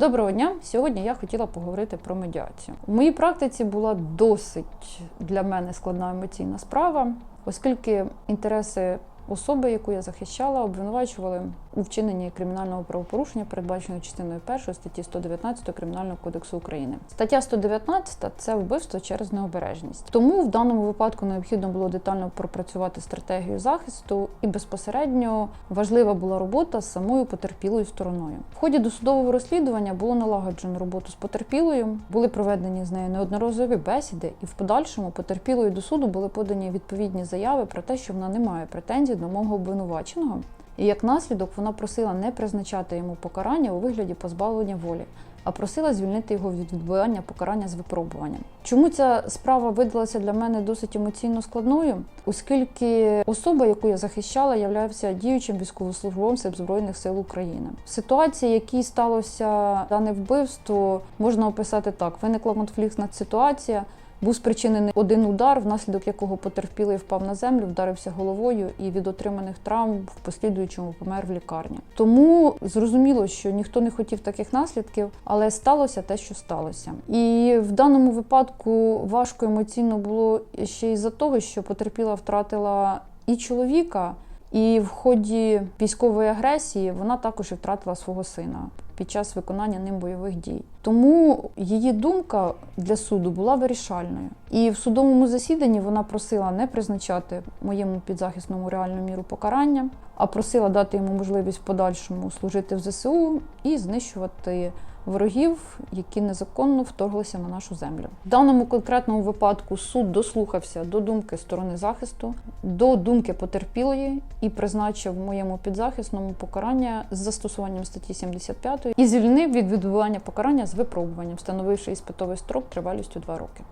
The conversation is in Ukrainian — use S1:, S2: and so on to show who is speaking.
S1: Доброго дня! Сьогодні я хотіла поговорити про медіацію. У моїй практиці була досить для мене складна емоційна справа, оскільки інтереси особи, яку я захищала, обвинувачували у вчиненні кримінального правопорушення, передбаченого частиною 1 статті 119 Кримінального кодексу України. Стаття 119 – це вбивство через необережність. Тому в даному випадку необхідно було детально пропрацювати стратегію захисту, і безпосередньо важлива була робота з самою потерпілою стороною. В ході досудового розслідування було налагоджено роботу з потерпілою, були проведені з нею неодноразові бесіди, і в подальшому потерпілою до суду були подані відповідні заяви про те, що вона не має претензій до мого обвинуваченого. І як наслідок вона просила не призначати йому покарання у вигляді позбавлення волі, а просила звільнити його від відбування покарання з випробуванням. Чому ця справа видалася для мене досить емоційно складною? Оскільки особа, яку я захищала, являвся діючим військовослужбовцем Збройних сил України. Ситуація, якій сталося дане вбивство, можна описати так: виникла конфліктна ситуація. Був спричинений один удар, внаслідок якого потерпілий впав на землю, вдарився головою і від отриманих травм в послідуючому помер в лікарні. Тому зрозуміло, що ніхто не хотів таких наслідків, але сталося те, що сталося. І в даному випадку важко емоційно було ще й за того, що потерпіла втратила і чоловіка. І в ході військової агресії вона також і втратила свого сина під час виконання ним бойових дій. Тому її думка для суду була вирішальною. І в судовому засіданні вона просила не призначати моєму підзахисному реальну міру покарання, а просила дати йому можливість в подальшому служити в ЗСУ і знищувати ворогів, які незаконно вторглися на нашу землю. В даному конкретному випадку суд дослухався до думки сторони захисту, до думки потерпілої і призначив моєму підзахисному покарання з застосуванням статті 75 і звільнив від відбування покарання з випробуванням, встановивши іспитовий строк тривалістю 2 роки.